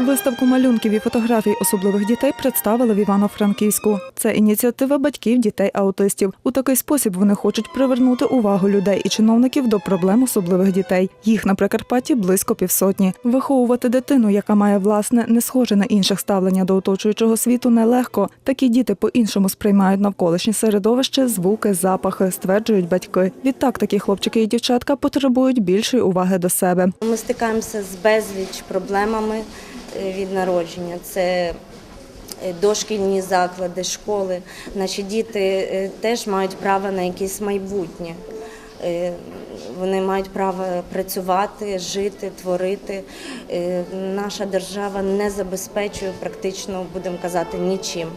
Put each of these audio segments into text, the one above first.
Виставку малюнків і фотографій особливих дітей представили в Івано-Франківську. Це ініціатива батьків дітей-аутистів. У такий спосіб вони хочуть привернути увагу людей і чиновників до проблем особливих дітей. Їх на Прикарпатті близько півсотні. Виховувати дитину, яка має власне не схоже на інших ставлення до оточуючого світу, нелегко. Такі діти по-іншому сприймають навколишнє середовище, звуки, запахи, стверджують батьки. Відтак такі хлопчики і дівчатка потребують більшої уваги до себе. Ми стикаємося з безліч проблемами від народження. Це е, дошкільні заклади, школи. Наші діти е, теж мають право на якесь майбутнє. Вони мають право працювати, жити, творити. Е, Наша держава не забезпечує практично, будемо казати, нічим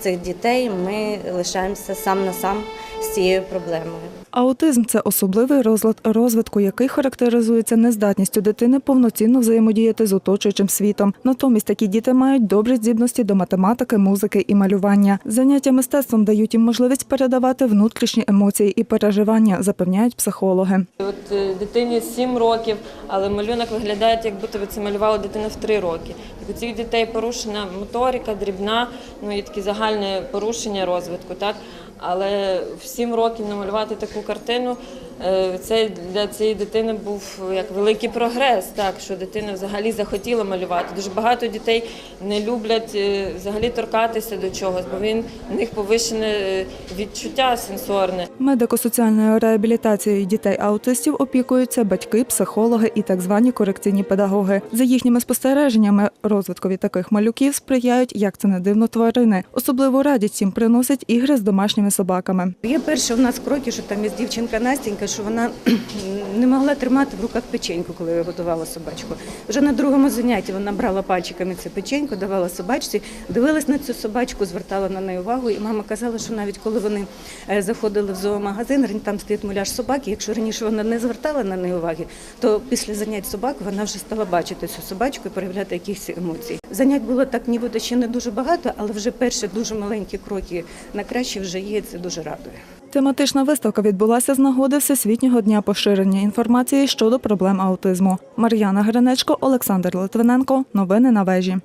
цих дітей. Ми лишаємося сам на сам з цією проблемою. Аутизм це особливий розлад розвитку, який характеризується нездатністю дитини повноцінно взаємодіяти з оточуючим світом. Натомість такі діти мають добрі здібності до математики, музики і малювання. Заняття мистецтвом дають їм можливість передавати внутрішні емоції і переживання, запевняють психологи. От е, дитині 7 років, але малюнок виглядає, як будто це малювала дитина в 3 роки. Так у цих дітей порушена моторика, дрібна, ну і такі загальне порушення розвитку. Так? Але в 7 років намалювати таку картину, це для цієї дитини був як великий прогрес, так, що дитина взагалі захотіла малювати. Дуже багато дітей не люблять е, взагалі торкатися до чогось, бо він в них повищене е, відчуття сенсорне. Медико-соціальною реабілітацією дітей-аутистів опікуються батьки, психологи і так звані корекційні педагоги. За їхніми спостереженнями, розвиткові таких малюків сприяють, як це не дивно, тварини. Особливу радість їм приносять ігри з домашніми собаками. Є перше у нас кроки, що там є дівчинка Настенька, що вона не могла тримати в руках печеньку, коли готувала собачку. Вже на другому занятті вона брала пальчиками цю печеньку, давала собачці, дивилась на цю собачку, звертала на неї увагу. І мама казала, що навіть коли вони е, заходили в зоомагазин, там стоїть муляж собаки. Якщо раніше вона не звертала на неї уваги, то після занять собак вона вже стала бачити цю собачку і проявляти якісь емоції. Занять було так, нібито ще не дуже багато, але вже перші дуже маленькі кроки на краще вже є. Це дуже радує. Тематична виставка відбулася з нагоди Всесвітнього дня поширення інформації щодо проблем аутизму. Мар'яна Гринечко, Олександр Литвиненко. Новини на вежі.